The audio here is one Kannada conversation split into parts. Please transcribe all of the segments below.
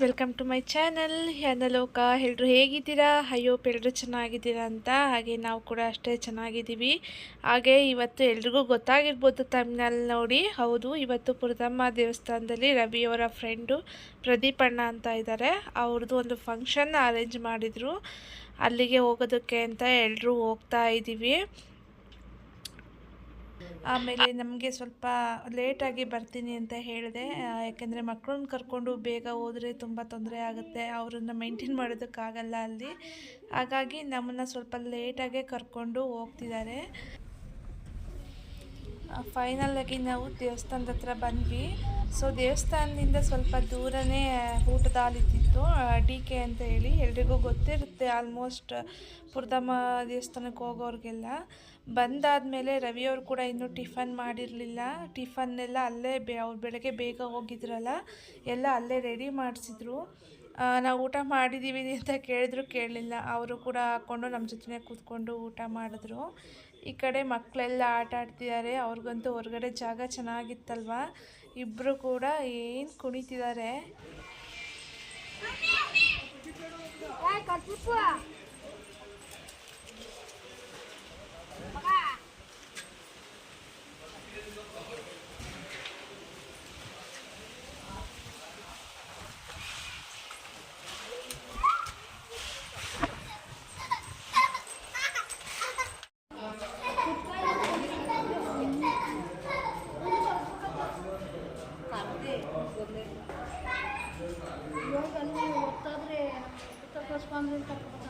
Welcome to my channel. ಲೋಕ ಎಲ್ಲರೂ ಹೇಗಿದ್ದೀರಾ? ಅಯ್ಯೋ ಎಲ್ಲರೂ ಚೆನ್ನಾಗಿದ್ದೀರಾ ಅಂತ? ಹಾಗೆ ನಾವು ಕೂಡ ಅಷ್ಟೇ ಚೆನ್ನಾಗಿದ್ದೀವಿ. ಹಾಗೆ ಇವತ್ತು ಎಲ್ರಿಗೂ ಗೊತ್ತಾಗಿರ್ಬೋದು ತಮಿಳ್ನಲ್ಲಿ ನೋಡಿ. ಹೌದು, ಇವತ್ತು ಪುರದಮ್ಮ ದೇವಸ್ಥಾನದಲ್ಲಿ ರವಿಯವರ ಫ್ರೆಂಡು ಪ್ರದೀಪ್ ಅಣ್ಣ ಅಂತ ಇದ್ದಾರೆ. ಅವ್ರದ್ದು ಒಂದು ಫಂಕ್ಷನ್ ಅರೇಂಜ್ ಮಾಡಿದರು. ಅಲ್ಲಿಗೆ ಹೋಗೋದಕ್ಕೆ ಅಂತ ಎಲ್ಲರೂ ಹೋಗ್ತಾ ಇದ್ದೀವಿ. ಆಮೇಲೆ ನಮಗೆ ಸ್ವಲ್ಪ ಲೇಟಾಗಿ ಬರ್ತೀನಿ ಅಂತ ಹೇಳಿದೆ. ಯಾಕೆಂದರೆ ಮಕ್ಕಳನ್ನ ಕರ್ಕೊಂಡು ಬೇಗ ಹೋದರೆ ತುಂಬ ತೊಂದರೆ ಆಗುತ್ತೆ. ಅವರನ್ನು ಮೈಂಟೈನ್ ಮಾಡೋದಕ್ಕಾಗಲ್ಲ ಅಲ್ಲಿ. ಹಾಗಾಗಿ ನಮ್ಮನ್ನು ಸ್ವಲ್ಪ ಲೇಟಾಗೆ ಕರ್ಕೊಂಡು ಹೋಗ್ತಿದ್ದಾರೆ. ಫೈನಲಾಗಿ ನಾವು ದೇವಸ್ಥಾನದ ಹತ್ರ ಬಂದ್ವಿ. ಸೊ ದೇವಸ್ಥಾನದಿಂದ ಸ್ವಲ್ಪ ದೂರನೇ ಊಟದ ಹಾಲಿದ್ದಿತ್ತು ಡಿ ಕೆ ಅಂತ ಹೇಳಿ. ಎಲ್ರಿಗೂ ಗೊತ್ತಿರುತ್ತೆ ಆಲ್ಮೋಸ್ಟ್ ಪುರ್ದಮ್ಮ ದೇವಸ್ಥಾನಕ್ಕೆ ಹೋಗೋರಿಗೆಲ್ಲ. ಬಂದಾದಮೇಲೆ ರವಿಯವರು ಕೂಡ ಇನ್ನೂ ಟಿಫನ್ ಮಾಡಿರಲಿಲ್ಲ. ಟಿಫನ್ನೆಲ್ಲ ಅಲ್ಲೇ ಬೆ, ಅವ್ರು ಬೆಳಗ್ಗೆ ಬೇಗ ಹೋಗಿದ್ರಲ್ಲ, ಎಲ್ಲ ಅಲ್ಲೇ ರೆಡಿ ಮಾಡಿಸಿದ್ರು. ನಾವು ಊಟ ಮಾಡಿದ್ದೀವಿ ಅಂತ ಕೇಳಿದ್ರು, ಕೇಳಲಿಲ್ಲ. ಅವರು ಕೂಡ ಹಾಕ್ಕೊಂಡು ನಮ್ಮ ಜೊತೆ ಕೂತ್ಕೊಂಡು ಊಟ ಮಾಡಿದ್ರು. ಈ ಕಡೆ ಮಕ್ಕಳೆಲ್ಲ ಆಟ ಆಡ್ತಿದ್ದಾರೆ. ಅವ್ರಿಗಂತೂ ಹೊರಗಡೆ ಜಾಗ ಚೆನ್ನಾಗಿತ್ತಲ್ವ? ಇಬ್ಬರು ಕೂಡ ಏನು ಕುಣಿತಿದ್ದಾರೆ. Pamilta po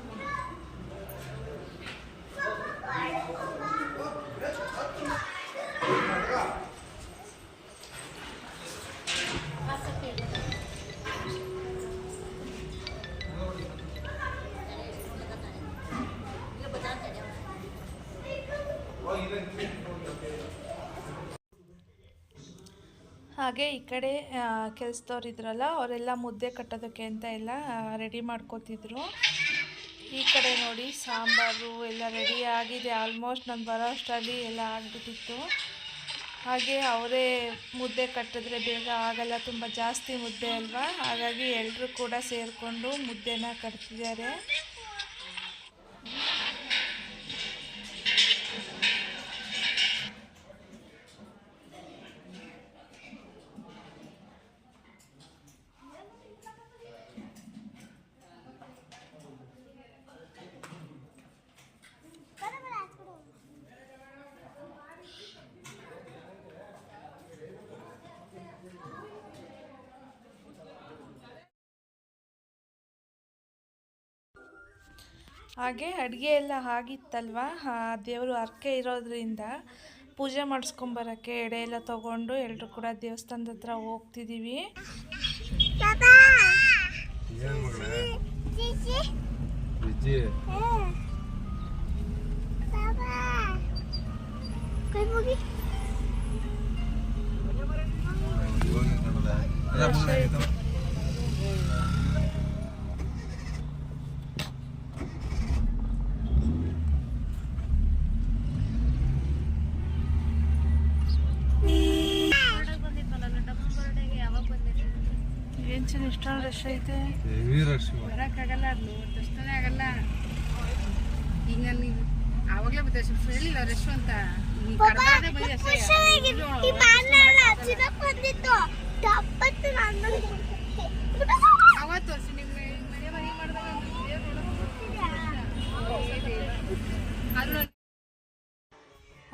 ಹಾಗೆ ಈ ಕಡೆ ಕೆಲಸದವ್ರು ಇದ್ರಲ್ಲ, ಅವರೆಲ್ಲ ಮುದ್ದೆ ಕಟ್ಟೋದಕ್ಕೆ ಅಂತ ಎಲ್ಲ ರೆಡಿ ಮಾಡ್ಕೋತಿದ್ರು. ಈ ಕಡೆ ನೋಡಿ ಸಾಂಬಾರು ಎಲ್ಲ ರೆಡಿ ಆಗಿದೆ. ಆಲ್ಮೋಸ್ಟ್ ನಾನು ಬರೋ ಅಷ್ಟರಲ್ಲಿ ಎಲ್ಲ ಆಗಿಬಿಟ್ಟಿತ್ತು. ಹಾಗೆ ಅವರೇ ಮುದ್ದೆ ಕಟ್ಟಿದ್ರೆ ಬೇಗ ಆಗಲ್ಲ, ತುಂಬ ಜಾಸ್ತಿ ಮುದ್ದೆ ಅಲ್ವಾ? ಹಾಗಾಗಿ ಎಲ್ಲರೂ ಕೂಡ ಸೇರಿಕೊಂಡು ಮುದ್ದೆನ ಕಟ್ತಿದ್ದಾರೆ. ಹಾಗೆ ಅಡುಗೆ ಎಲ್ಲ ಆಗಿತ್ತಲ್ವ? ದೇವರು ಹರಕೆ ಇರೋದ್ರಿಂದ ಪೂಜೆ ಮಾಡಿಸ್ಕೊಂಬರೋಕ್ಕೆ ಎಡೆ ಎಲ್ಲ ತೊಗೊಂಡು ಎಲ್ಲರೂ ಕೂಡ ದೇವಸ್ಥಾನದ ಹತ್ರ ಹೋಗ್ತಿದ್ದೀವಿ ಏನ್ ಚೆನ್ನ ಇಷ್ಟೊಂದು ರಶ್ ಐತೆ. Heavy rush. ಬರೋಕ್ಕಾಗಲ್ಲ ಅದು ದರ್ಶನನೇ ಆಗಲ್ಲ. ಈಗ ನೀವು ಆವಾಗಲೇ ಬರ್ತೇವೆ ಸ್ವಲ್ಪ ಹೇಳಿಲ್ಲ ರಶ್ ಅಂತ. ಅಷ್ಟೇ. ಅವತ್ತು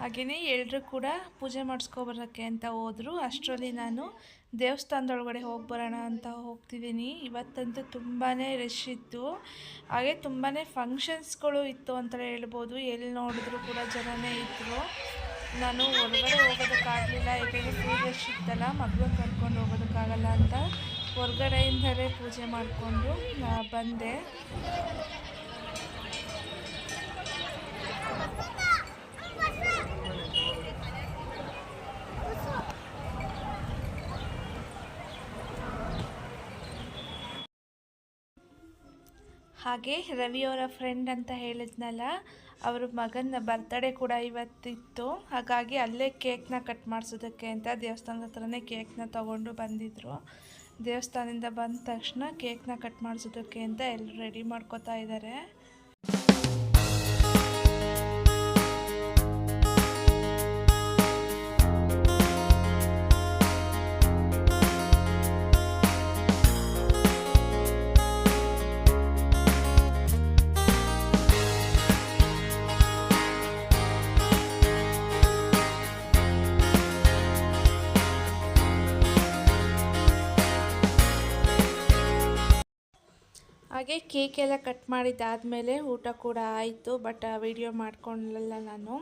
ಹಾಗೆಯೇ ಎಲ್ಲರೂ ಕೂಡ ಪೂಜೆ ಮಾಡಿಸ್ಕೊಬರೋಕ್ಕೆ ಅಂತ ಹೋದರು. ಅಷ್ಟರಲ್ಲಿ ನಾನು ದೇವಸ್ಥಾನದೊಳಗಡೆ ಹೋಗಿ ಬರೋಣ ಅಂತ ಹೋಗ್ತಿದ್ದೀನಿ. ಇವತ್ತಂತೂ ತುಂಬಾ ರಶ್ ಇತ್ತು. ಹಾಗೆ ತುಂಬಾ ಫಂಕ್ಷನ್ಸ್ಗಳು ಇತ್ತು ಅಂತ ಹೇಳ್ಬೋದು. ಎಲ್ಲಿ ನೋಡಿದ್ರು ಕೂಡ ಜನನೇ ಇದ್ದರು ನಾನು ಹೊರಗಡೆ ಹೋಗೋದಕ್ಕಾಗಲಿಲ್ಲ. ಯಾಕೆಂದರೆ ಫುಲ್ ರಶ್ ಇತ್ತಲ್ಲ. ಮಗಳು ಕರ್ಕೊಂಡು ಹೋಗೋದಕ್ಕಾಗಲ್ಲ ಅಂತ ಹೊರಗಡೆಯಿಂದಲೇ ಪೂಜೆ ಮಾಡಿಕೊಂಡು ಬಂದೆ. ಹಾಗೆ ರವಿಯವರ ಫ್ರೆಂಡ್ ಅಂತ ಹೇಳಿದ್ನಲ್ಲ, ಅವ್ರ ಮಗನ ಬರ್ತ್ಡೇ ಕೂಡ ಇವತ್ತಿತ್ತು. ಹಾಗಾಗಿ ಅಲ್ಲೇ ಕೇಕ್ನ ಕಟ್ ಮಾಡಿಸೋದಕ್ಕೆ ಅಂತ ದೇವಸ್ಥಾನದ ಹತ್ರನೇ ಕೇಕ್ನ ತೊಗೊಂಡು ಬಂದಿದ್ದರು ದೇವಸ್ಥಾನದಿಂದ ಬಂದ ತಕ್ಷಣ ಕೇಕ್ನ ಕಟ್ ಮಾಡಿಸೋದಕ್ಕೆ ಅಂತ ಎಲ್ಲರೂ ರೆಡಿ ಮಾಡ್ಕೋತಾ ಇದ್ದಾರೆ ಹಾಗೆ ಕೇಕ್ ಎಲ್ಲ ಕಟ್ ಮಾಡಿದ್ದಾದಮೇಲೆ ಊಟ ಕೂಡ ಆಯಿತು ಬಟ್ ವಿಡಿಯೋ ಮಾಡ್ಕೊಳ್ಳಲ್ಲ ನಾನು.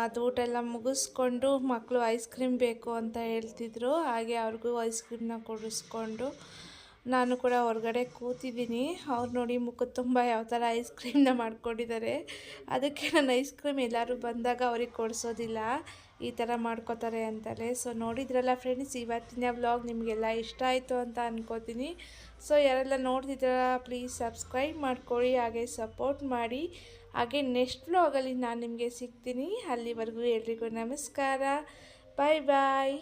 ಅದು ಊಟ ಎಲ್ಲ ಮುಗಿಸ್ಕೊಂಡು ಮಕ್ಕಳು ಐಸ್ ಕ್ರೀಮ್ ಬೇಕು ಅಂತ ಹೇಳ್ತಿದ್ರು. ಹಾಗೆ ಅವ್ರಿಗೂ ಐಸ್ ಕ್ರೀಮ್ನ ಕೊಡಿಸ್ಕೊಂಡು ನಾನು ಕೂಡ ಹೊರಗಡೆ ಕೂತಿದ್ದೀನಿ. ಅವ್ರು ನೋಡಿ ಮುಖ ತುಂಬ ಯಾವ ಥರ ಐಸ್ ಕ್ರೀಮ್ನ ಮಾಡ್ಕೊಂಡಿದ್ದಾರೆ. ಅದಕ್ಕೆ ನಾನು ಐಸ್ ಕ್ರೀಮ್ ಎಲ್ಲರೂ ಬಂದಾಗ ಅವ್ರಿಗೆ ಕೊಡಿಸೋದಿಲ್ಲ. ಈ ಥರ ಮಾಡ್ಕೋತಾರೆ ಅಂತಲೇ. ಸೊ ನೋಡಿದ್ರಲ್ಲ ಫ್ರೆಂಡ್ಸ್ ಇವತ್ತಿನ ವ್ಲಾಗ್ ನಿಮಗೆಲ್ಲ ಇಷ್ಟ ಆಯಿತು ಅಂತ ಅನ್ಕೋತೀನಿ. ಸೊ ಯಾರೆಲ್ಲ ನೋಡ್ತಿದ್ದೀರ ಪ್ಲೀಸ್ ಸಬ್ಸ್ಕ್ರೈಬ್ ಮಾಡ್ಕೊಳ್ಳಿ, ಹಾಗೆ ಸಪೋರ್ಟ್ ಮಾಡಿ. ಹಾಗೆ ನೆಕ್ಸ್ಟ್ ವ್ಲಾಗಲ್ಲಿ ನಾನು ನಿಮಗೆ ಸಿಗ್ತೀನಿ. ಅಲ್ಲಿವರೆಗೂ ಎಲ್ರಿಗೂ ನಮಸ್ಕಾರ. ಬಾಯ್ ಬಾಯ್